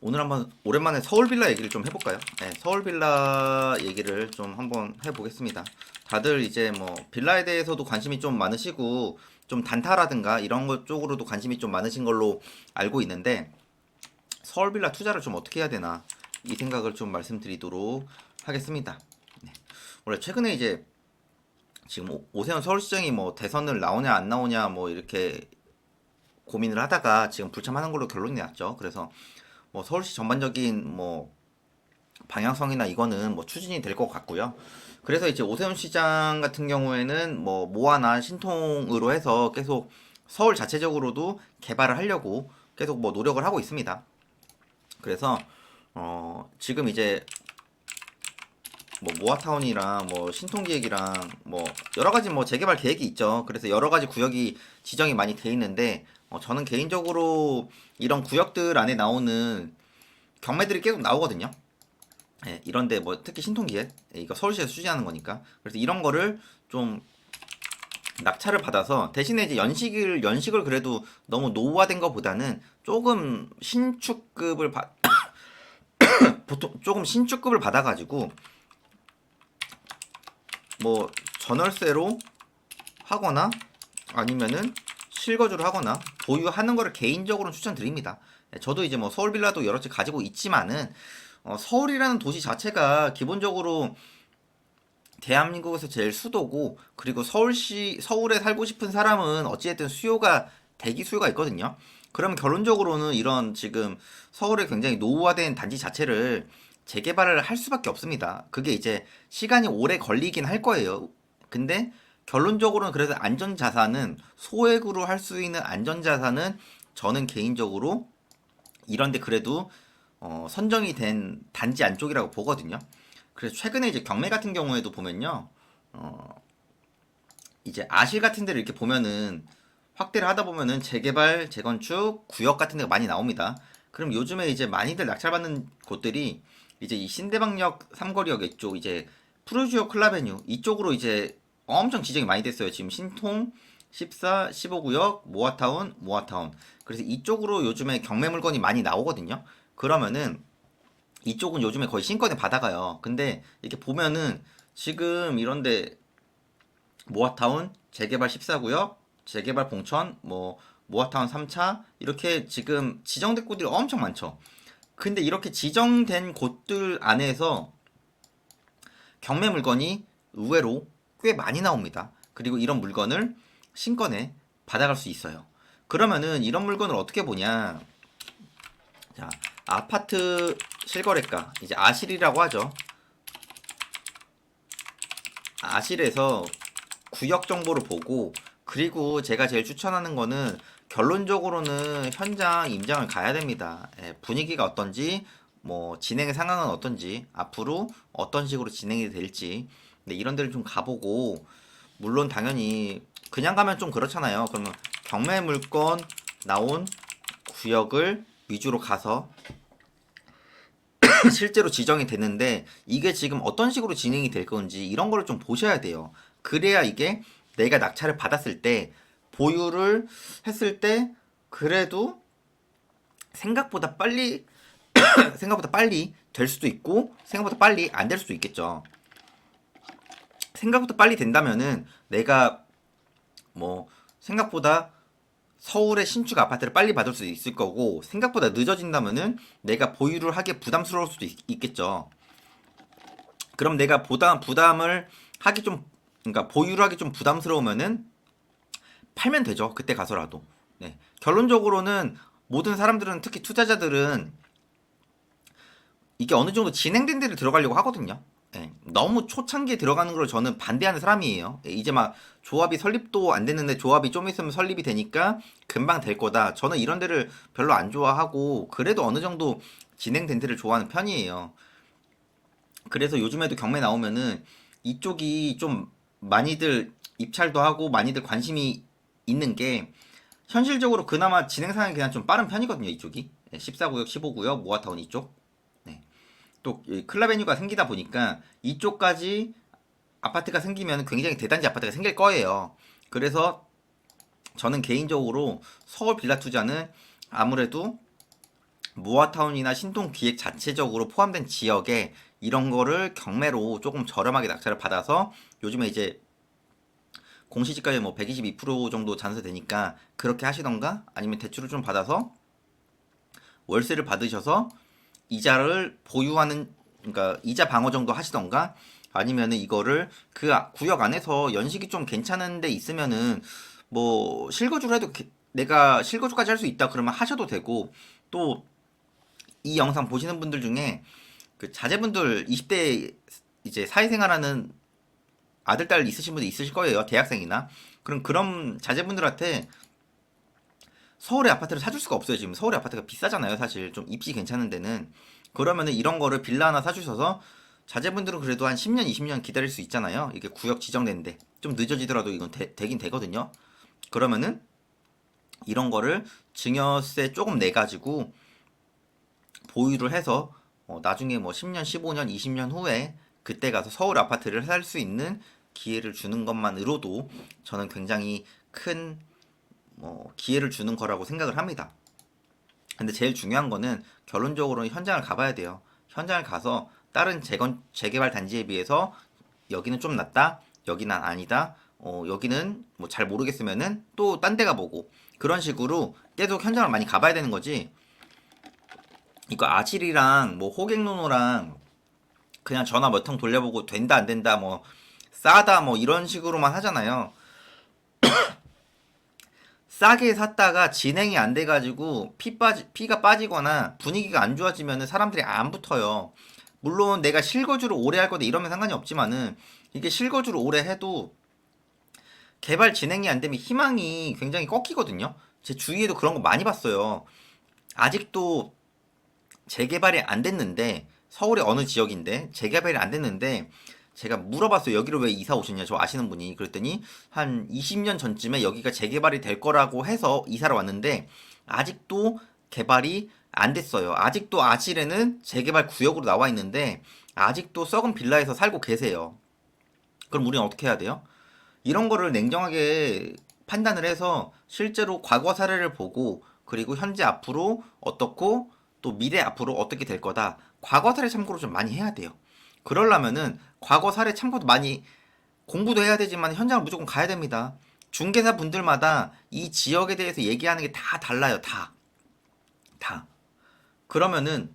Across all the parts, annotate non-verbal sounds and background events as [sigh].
오늘 한번 오랜만에 서울 빌라 얘기를 좀 해볼까요? 네, 서울 빌라 얘기를 좀 한번 해보겠습니다. 다들 이제 뭐 빌라에 대해서도 관심이 좀 많으시고 좀 단타라든가 이런 것 쪽으로도 관심이 좀 많으신 걸로 알고 있는데 서울 빌라 투자를 좀 어떻게 해야 되나 이 생각을 좀 말씀드리도록 하겠습니다. 네. 원래 최근에 이제 지금 오- 오세훈 서울시장이 뭐 대선을 나오냐 안 나오냐 뭐 이렇게 고민을 하다가 지금 불참하는 걸로 결론이 났죠. 그래서 뭐 서울시 전반적인 뭐 방향성이나 이거는 뭐 추진이 될 것 같고요. 그래서 이제 오세훈 시장 같은 경우에는 뭐 모아나 신통으로 해서 계속 서울 자체적으로도 개발을 하려고 계속 뭐 노력을 하고 있습니다. 그래서 어 지금 이제 뭐 모아타운이랑 뭐 신통기획이랑 뭐 여러 가지 뭐 재개발 계획이 있죠. 그래서 여러 가지 구역이 지정이 많이 돼 있는데 어, 저는 개인적으로 이런 구역들 안에 나오는 경매들이 계속 나오거든요. 예, 이런데 뭐 특히 신통기획 예, 이거 서울시에서 추진하는 거니까 그래서 이런 거를 좀 낙찰을 받아서 대신에 이제 연식을 연식을 그래도 너무 노후화된 것보다는 조금 신축급을 받 [coughs] 보통 조금 신축급을 받아가지고 뭐 전월세로 하거나 아니면은 실거주를 하거나 보유하는 거를 개인적으로 추천드립니다. 네, 저도 이제 뭐 서울 빌라도 여러 채 가지고 있지만은 어, 서울이라는 도시 자체가 기본적으로 대한민국에서 제일 수도고 그리고 서울시 서울에 살고 싶은 사람은 어찌됐든 수요가 대기 수요가 있거든요. 그럼 결론적으로는 이런 지금 서울에 굉장히 노후화된 단지 자체를 재개발을 할 수밖에 없습니다. 그게 이제 시간이 오래 걸리긴 할 거예요. 근데 결론적으로는 그래서 안전자산은 소액으로 할 수 있는 안전자산은 저는 개인적으로 이런데 그래도 어, 선정이 된 단지 안쪽이라고 보거든요. 그래서 최근에 이제 경매 같은 경우에도 보면요, 어, 이제 아실 같은 데를 이렇게 보면은 확대를 하다 보면은 재개발, 재건축, 구역 같은 데가 많이 나옵니다. 그럼 요즘에 이제 많이들 낙찰받는 곳들이 이제 이 신대방역 삼거리역 이쪽 이제 프로지오 클라베뉴 이쪽으로 이제 엄청 지정이 많이 됐어요. 지금 신통 14, 15구역, 모아타운, 모아타운. 그래서 이쪽으로 요즘에 경매 물건이 많이 나오거든요. 그러면은 이쪽은 요즘에 거의 신권에 받아가요. 근데 이렇게 보면은 지금 이런데 모아타운 재개발 14구역, 재개발 봉천, 뭐 모아타운 3차 이렇게 지금 지정된 곳들이 엄청 많죠. 근데 이렇게 지정된 곳들 안에서 경매 물건이 의외로 꽤 많이 나옵니다. 그리고 이런 물건을 신권에 받아갈 수 있어요. 그러면은 이런 물건을 어떻게 보냐? 자, 아파트 실거래가 이제 아실이라고 하죠. 아실에서 구역 정보를 보고 그리고 제가 제일 추천하는 거는 결론적으로는 현장 임장을 가야 됩니다. 예, 분위기가 어떤지 뭐 진행의 상황은 어떤지 앞으로 어떤 식으로 진행이 될지 네, 이런 데를 좀 가보고 물론 당연히 그냥 가면 좀 그렇잖아요. 그러면 경매 물건 나온 구역을 위주로 가서 [coughs] 실제로 지정이 됐는데 이게 지금 어떤 식으로 진행이 될 건지 이런 거를 좀 보셔야 돼요. 그래야 이게 내가 낙찰을 받았을 때 보유를 했을 때 그래도 생각보다 빨리 [coughs] 생각보다 빨리 될 수도 있고 생각보다 빨리 안 될 수도 있겠죠. 생각보다 빨리 된다면은 내가 뭐 생각보다 서울의 신축 아파트를 빨리 받을 수 있을 거고 생각보다 늦어진다면은 내가 보유를 하기 부담스러울 수도 있, 겠죠 그럼 내가 부담 부담을 하기 좀 그러니까 보유를 하기 좀 부담스러우면은 팔면 되죠. 그때 가서라도. 네. 결론적으로는 모든 사람들은 특히 투자자들은 이게 어느 정도 진행된 데를 들어가려고 하거든요. 예, 너무 초창기에 들어가는 걸 저는 반대하는 사람이에요. 예, 이제 막 조합이 설립도 안 됐는데 조합이 좀 있으면 설립이 되니까 금방 될 거다. 저는 이런 데를 별로 안 좋아하고 그래도 어느 정도 진행된 데를 좋아하는 편이에요. 그래서 요즘에도 경매 나오면은 이쪽이 좀 많이들 입찰도 하고 많이들 관심이 있는 게 현실적으로 그나마 진행 상황이 그냥 좀 빠른 편이거든요. 이쪽이 14구역, 15구역, 모아타운 이쪽. 네. 또이 클라베뉴가 생기다 보니까 이쪽까지 아파트가 생기면 굉장히 대단지 아파트가 생길 거예요. 그래서 저는 개인적으로 서울 빌라 투자는 아무래도 모아타운이나 신동 기획 자체적으로 포함된 지역에 이런 거를 경매로 조금 저렴하게 낙찰을 받아서 요즘에 이제 공시지가에 뭐122% 정도 잔세 되니까 그렇게 하시던가 아니면 대출을 좀 받아서 월세를 받으셔서 이자를 보유하는 그러니까 이자 방어 정도 하시던가 아니면은 이거를 그 아- 구역 안에서 연식이 좀 괜찮은 데 있으면은 뭐 실거주를 해도 게- 내가 실거주까지 할 수 있다 그러면 하셔도 되고 또 이 영상 보시는 분들 중에 그 자제분들 20대 이제 사회생활하는 아들 딸 있으신 분들 있으실 거예요 대학생이나. 그럼 그런 자제분들한테 서울의 아파트를 사줄 수가 없어요. 지금 서울의 아파트가 비싸잖아요 사실. 좀 입지 괜찮은 데는. 그러면은 이런 거를 빌라 하나 사주셔서 자제분들은 그래도 한 10년 20년 기다릴 수 있잖아요. 이게 구역 지정되는데. 좀 늦어지더라도 이건 되, 되긴 되거든요. 그러면은 이런 거를 증여세 조금 내 가지고 보유를 해서 어, 나중에 뭐 10년, 15년, 20년 후에 그때 가서 서울 아파트를 살 수 있는 기회를 주는 것만으로도 저는 굉장히 큰 뭐 기회를 주는 거라고 생각을 합니다. 근데 제일 중요한 거는 결론적으로는 현장을 가봐야 돼요. 현장을 가서 다른 재건 재개발 단지에 비해서 여기는 좀 낫다, 여기는 아니다, 어, 여기는 뭐 잘 모르겠으면은 또 딴 데 가 보고 그런 식으로 계속 현장을 많이 가봐야 되는 거지. 이거 아질이랑 뭐 호갱노노랑 그냥 전화 몇 통 돌려보고 된다 안 된다 뭐 싸다 뭐 이런 식으로만 하잖아요. 싸게 샀다가 진행이 안 돼가지고 피 빠지 피가 빠지거나 분위기가 안 좋아지면은 사람들이 안 붙어요. 물론 내가 실거주를 오래 할 거다 이러면 상관이 없지만은 이게 실거주를 오래 해도 개발 진행이 안 되면 희망이 굉장히 꺾이거든요. 제 주위에도 그런 거 많이 봤어요. 아직도 재개발이 안 됐는데 서울의 어느 지역인데 재개발이 안 됐는데 제가 물어봤어요. 여기로 왜 이사 오셨냐? 저 아시는 분이 그랬더니 한 20년 전쯤에 여기가 재개발이 될 거라고 해서 이사를 왔는데 아직도 개발이 안 됐어요. 아직도 아실에는 재개발 구역으로 나와 있는데 아직도 썩은 빌라에서 살고 계세요. 그럼 우리는 어떻게 해야 돼요? 이런 거를 냉정하게 판단을 해서 실제로 과거 사례를 보고 그리고 현재 앞으로 어떻고 또 미래 앞으로 어떻게 될 거다. 과거 사례 참고로 좀 많이 해야 돼요. 그러려면은 과거 사례 참고도 많이 공부도 해야 되지만 현장을 무조건 가야 됩니다. 중개사 분들마다 이 지역에 대해서 얘기하는 게 다 달라요. 다. 다. 그러면은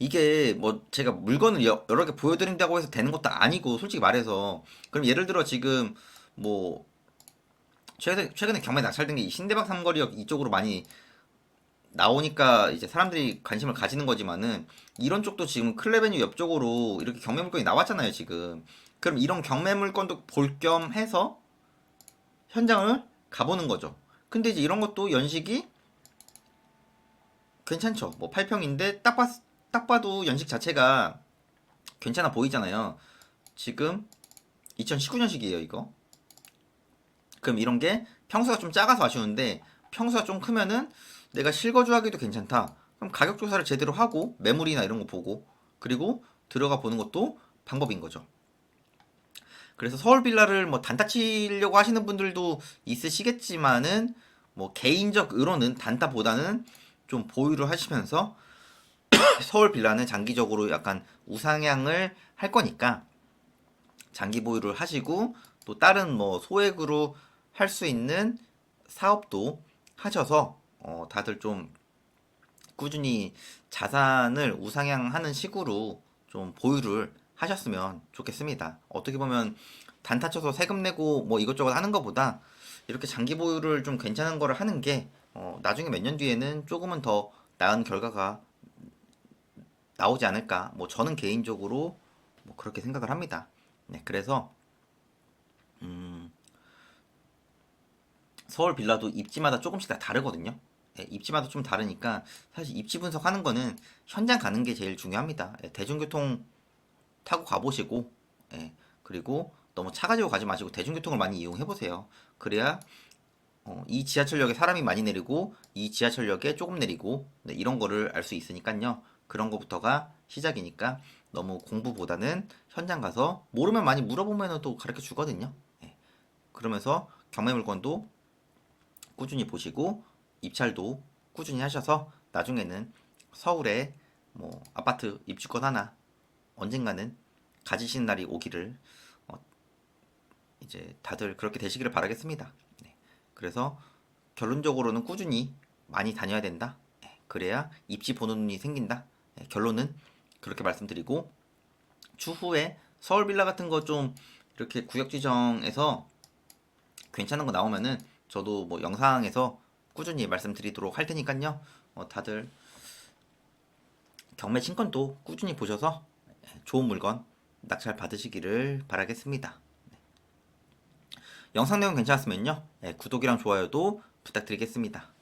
이게 뭐 제가 물건을 여- 여러 개 보여드린다고 해서 되는 것도 아니고 솔직히 말해서 그럼 예를 들어 지금 뭐 최근에 최근에 경매 낙찰된 게이 신대방 삼거리역 이쪽으로 많이 나오니까 이제 사람들이 관심을 가지는 거지만은 이런 쪽도 지금 클레베뉴 옆쪽으로 이렇게 경매 물건이 나왔잖아요 지금. 그럼 이런 경매 물건도 볼 겸 해서 현장을 가보는 거죠. 근데 이제 이런 것도 연식이 괜찮죠. 뭐 8평인데 딱, 봤, 딱 봐도 연식 자체가 괜찮아 보이잖아요. 지금 2019년식이에요 이거. 그럼 이런 게 평수가 좀 작아서 아쉬운데 평수가 좀 크면은 내가 실거주하기도 괜찮다. 그럼 가격 조사를 제대로 하고 매물이나 이런 거 보고 그리고 들어가 보는 것도 방법인 거죠. 그래서 서울 빌라를 뭐 단타 치려고 하시는 분들도 있으시겠지만은 뭐 개인적 의로는 단타보다는 좀 보유를 하시면서 [coughs] 서울 빌라는 장기적으로 약간 우상향을 할 거니까 장기 보유를 하시고 또 다른 뭐 소액으로 할 수 있는 사업도 하셔서 어, 다들 좀 꾸준히 자산을 우상향하는 식으로 좀 보유를 하셨으면 좋겠습니다. 어떻게 보면 단타 쳐서 세금 내고 뭐 이것저것 하는 것보다 이렇게 장기 보유를 좀 괜찮은 거를 하는 게 어, 나중에 몇 년 뒤에는 조금은 더 나은 결과가 나오지 않을까. 뭐 저는 개인적으로 뭐 그렇게 생각을 합니다. 네, 그래서 음, 서울 빌라도 입지마다 조금씩 다 다르거든요. 예, 입지마다 좀 다르니까 사실 입지 분석하는 거는 현장 가는 게 제일 중요합니다. 예, 대중교통 타고 가보시고 예, 그리고 너무 차 가지고 가지 마시고 대중교통을 많이 이용해 보세요. 그래야 어, 이 지하철역에 사람이 많이 내리고 이 지하철역에 조금 내리고 네, 이런 거를 알 수 있으니까요. 그런 거부터가 시작이니까 너무 공부보다는 현장 가서 모르면 많이 물어보면 또 가르쳐 주거든요. 예. 그러면서 경매 물건도 꾸준히 보시고 입찰도 꾸준히 하셔서 나중에는 서울에 뭐 아파트 입주권 하나 언젠가는 가지시는 날이 오기를 어, 이제 다들 그렇게 되시기를 바라겠습니다. 네. 그래서 결론적으로는 꾸준히 많이 다녀야 된다. 네. 그래야 입지 보는 눈이 생긴다. 네. 결론은 그렇게 말씀드리고 추후에 서울 빌라 같은 거 좀 이렇게 구역 지정에서 괜찮은 거 나오면은 저도 뭐 영상에서 꾸준히 말씀드리도록 할 테니까요. 어, 다들 경매 신권도 꾸준히 보셔서 좋은 물건 낙찰 받으시기를 바라겠습니다. 네. 영상 내용 괜찮았으면요. 예, 구독이랑 좋아요도 부탁드리겠습니다.